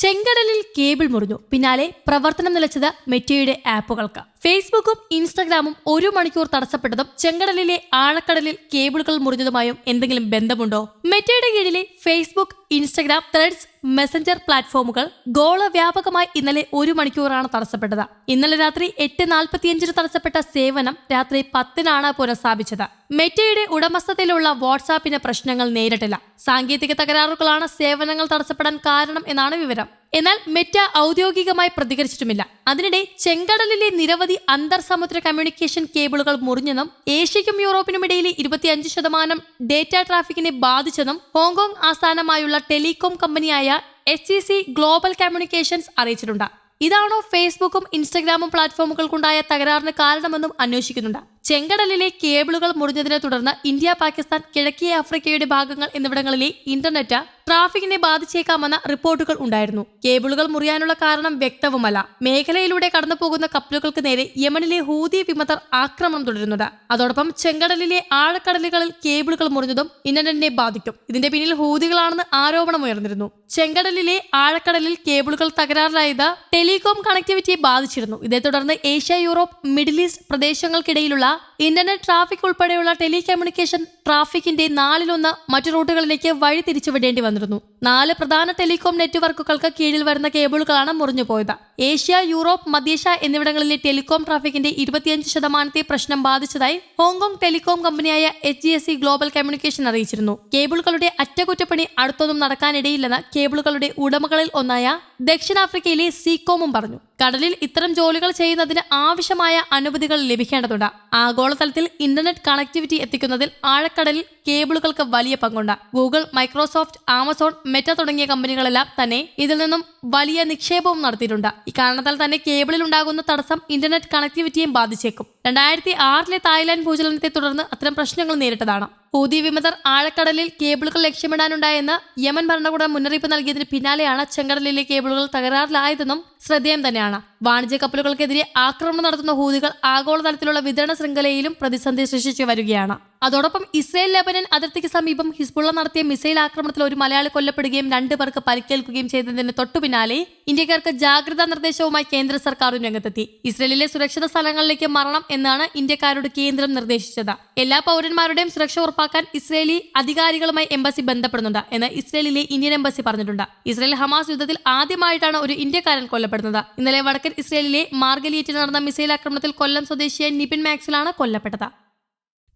ചെങ്കടലിൽ കേബിൾ മുറിഞ്ഞു. പിന്നാലെ പ്രവർത്തനം നിലച്ചത് മെറ്റയുടെ ആപ്പുകൾക്ക്. ഫേസ്ബുക്കും ഇൻസ്റ്റാഗ്രാമും ഒരു മണിക്കൂർ തടസ്സപ്പെട്ടതും ചെങ്കടലിലെ ആഴക്കടലിൽ കേബിളുകൾ മുറിഞ്ഞതുമായും എന്തെങ്കിലും ബന്ധമുണ്ടോ? മെറ്റയുടെ കീഴിലെ ഫേസ്ബുക്ക് ഇൻസ്റ്റഗ്രാം ത്രെഡ്സ് മെസഞ്ചർ പ്ലാറ്റ്ഫോമുകൾ ഗോളവ്യാപകമായി ഇന്നലെ ഒരു മണിക്കൂറാണ് തടസ്സപ്പെട്ടത്. ഇന്നലെ രാത്രി എട്ട് നാൽപ്പത്തിയഞ്ചിന് തടസ്സപ്പെട്ട സേവനം രാത്രി പത്തിനാണ് പുനഃസ്ഥാപിച്ചത്. മെറ്റയുടെ ഉടമസ്ഥതയിലുള്ള വാട്സാപ്പിന് പ്രശ്നങ്ങൾ നേരിട്ടില്ല. സാങ്കേതിക തകരാറുകളാണ് സേവനങ്ങൾ തടസ്സപ്പെടാൻ കാരണം എന്നാണ് വിവരം. എന്നാൽ മെറ്റ ഔദ്യോഗികമായി പ്രതികരിച്ചിട്ടുമില്ല. അതിനിടെ ചെങ്കടലിലെ നിരവധി അന്തർ സമുദ്ര കമ്മ്യൂണിക്കേഷൻ കേബിളുകൾ മുറിഞ്ഞെന്നും ഏഷ്യയ്ക്കും യൂറോപ്പിനും ഇടയിലെ ഇരുപത്തിയഞ്ച് ശതമാനം ഡേറ്റ ട്രാഫിക്കിനെ ബാധിച്ചെന്നും ഹോങ്കോങ് ആസ്ഥാനമായുള്ള ടെലികോം കമ്പനിയായ എച്ച് സി ഗ്ലോബൽ കമ്മ്യൂണിക്കേഷൻസ് അറിയിച്ചിട്ടുണ്ട്. ഇതാണോ ഫേസ്ബുക്കും ഇൻസ്റ്റഗ്രാമും പ്ലാറ്റ്ഫോമുകൾക്കുണ്ടായ തകരാറിന് കാരണമെന്നും അന്വേഷിക്കുന്നുണ്ട്. ചെങ്കടലിലെ കേബിളുകൾ മുറിഞ്ഞതിനെ തുടർന്ന് ഇന്ത്യ പാകിസ്ഥാൻ കിഴക്കേ ആഫ്രിക്കയുടെ ഭാഗങ്ങൾ എന്നിവിടങ്ങളിലെ ഇന്റർനെറ്റ് ട്രാഫിക്കിനെ ബാധിച്ചേക്കാമെന്ന റിപ്പോർട്ടുകൾ ഉണ്ടായിരുന്നു. കേബിളുകൾ മുറിയാനുള്ള കാരണം വ്യക്തവുമല്ല. മേഖലയിലൂടെ കടന്നുപോകുന്ന കപ്പലുകൾക്ക് നേരെ യമനിലെ ഹൂതി വിമതർ ആക്രമണം തുടരുന്നത് അതോടൊപ്പം ചെങ്കടലിലെ ആഴക്കടലുകളിൽ കേബിളുകൾ മുറിഞ്ഞതും ഇന്റർനെറ്റിനെ ബാധിക്കും. ഇതിന്റെ പിന്നിൽ ഹൂതികളാണെന്ന് ആരോപണമുയർന്നിരുന്നു ചെങ്കടലിലെ ആഴക്കടലിൽ കേബിളുകൾ തകരാറിലായത് ടെലികോം കണക്ടിവിറ്റിയെ ബാധിച്ചിരുന്നു. ഇതേ തുടർന്ന് ഏഷ്യ യൂറോപ്പ് മിഡിൽ ഈസ്റ്റ് പ്രദേശങ്ങൾക്കിടയിലുള്ള ഇന്റർനെറ്റ് ട്രാഫിക് ഉൾപ്പെടെയുള്ള ടെലികമ്മ്യൂണിക്കേഷൻ ട്രാഫിക്കിന്റെ നാലിലൊന്ന് മറ്റു റൂട്ടുകളിലേക്ക് വഴി തിരിച്ചുവിടേണ്ടി വന്നിരുന്നു. നാല് പ്രധാന ടെലികോം നെറ്റ്വർക്കുകൾക്ക് കീഴിൽ വരുന്ന കേബിളുകളാണ് മുറിഞ്ഞു പോയത് ഏഷ്യ യൂറോപ്പ് മധ്യേഷ്യ എന്നിവിടങ്ങളിലെ ടെലികോം ട്രാഫിക്കിന്റെ ഇരുപത്തിയഞ്ച് ശതമാനത്തെ പ്രശ്നം ബാധിച്ചതായി ഹോങ്കോങ് ടെലികോം കമ്പനിയായ H G S C global communication അറിയിച്ചിരുന്നു. കേബിളുകളുടെ അറ്റകുറ്റപ്പണി അടുത്തൊന്നും നടക്കാനിടയില്ലെന്ന് കേബിളുകളുടെ ഉടമകളിൽ ഒന്നായ ദക്ഷിണാഫ്രിക്കയിലെ സീകോമും പറഞ്ഞു. കടലിൽ ഇത്തരം ജോലികൾ ചെയ്യുന്നതിന് ആവശ്യമായ അനുമതികൾ ലഭിക്കേണ്ടതുണ്ട്. ആഗോളതലത്തിൽ ഇന്റർനെറ്റ് കണക്ടിവിറ്റി എത്തിക്കുന്നതിൽ ആഴക്കടലിൽ കേബിളുകൾക്ക് വലിയ പങ്കുണ്ട്. ഗൂഗിൾ മൈക്രോസോഫ്റ്റ് ആമസോൺ മെറ്റ തുടങ്ങിയ കമ്പനികളെല്ലാം തന്നെ ഇതിൽ നിന്നും വലിയ നിക്ഷേപവും നടത്തിയിട്ടുണ്ട്. ഇക്കാരണത്താൽ തന്നെ കേബിളിൽ ഉണ്ടാകുന്ന തടസ്സം ഇന്റർനെറ്റ് കണക്ടിവിറ്റിയും ബാധിച്ചേക്കും. രണ്ടായിരത്തി ആറിലെ തായ്ലാന്റ് ഭൂചലനത്തെ തുടർന്ന് അത്തരം പ്രശ്നങ്ങൾ നേരിട്ടതാണ്. ഹൂതി വിമതർ ആഴക്കടലിൽ കേബിളുകൾ ലക്ഷ്യമിടാനുണ്ടായെന്ന് യമൻ ഭരണകൂടം മുന്നറിയിപ്പ് നൽകിയതിന് പിന്നാലെയാണ് ചെങ്കടലിലെ കേബിളുകൾ തകരാറിലായതെന്നും ശ്രദ്ധേയം തന്നെയാണ്. വാണിജ്യ കപ്പലുകൾക്കെതിരെ ആക്രമണം നടത്തുന്ന ഹൂതികൾ ആഗോളതലത്തിലുള്ള വിതരണ ശൃംഖലയിലും പ്രതിസന്ധി സൃഷ്ടിച്ചു വരികയാണ്. അതോടൊപ്പം ഇസ്രയേൽ ലെബനൻ അതിർത്തിക്ക് സമീപം ഹിസ്ബുള്ള നടത്തിയ മിസൈൽ ആക്രമണത്തിൽ ഒരു മലയാളി കൊല്ലപ്പെടുകയും രണ്ടു പേർക്ക് പരിക്കേൽക്കുകയും ചെയ്തതിന് തൊട്ടു പിന്നാലെ ഇന്ത്യക്കാർക്ക് ജാഗ്രതാ നിർദ്ദേശവുമായി കേന്ദ്ര സർക്കാരും രംഗത്തെത്തി. ഇസ്രയേലിലെ സുരക്ഷിത സ്ഥലങ്ങളിലേക്ക് മരണം എന്നാണ് ഇന്ത്യക്കാരോട് കേന്ദ്രം നിർദ്ദേശിച്ചത്. എല്ലാ പൗരന്മാരുടെയും സുരക്ഷ ഉറപ്പാക്കാൻ ഇസ്രയേലി അധികാരികളുമായി എംബസി ബന്ധപ്പെടുന്നുണ്ട് എന്ന് ഇസ്രയേലിലെ ഇന്ത്യൻ എംബസി പറഞ്ഞിട്ടുണ്ട്. ഇസ്രയേൽ ഹമാസ് യുദ്ധത്തിൽ ആദ്യമായിട്ടാണ് ഒരു ഇന്ത്യക്കാരൻ കൊല്ലപ്പെടുന്നത്. ഇന്നലെ വടക്കൻ ഇസ്രയേലിലെ മാർഗലിയേറ്റിൽ നടന്ന മിസൈൽ ആക്രമണത്തിൽ കൊല്ലം സ്വദേശിയായ നിപിൻ മാക്സിലാണ് കൊല്ലപ്പെട്ടത്.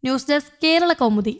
News desk Kerala Kaumudi.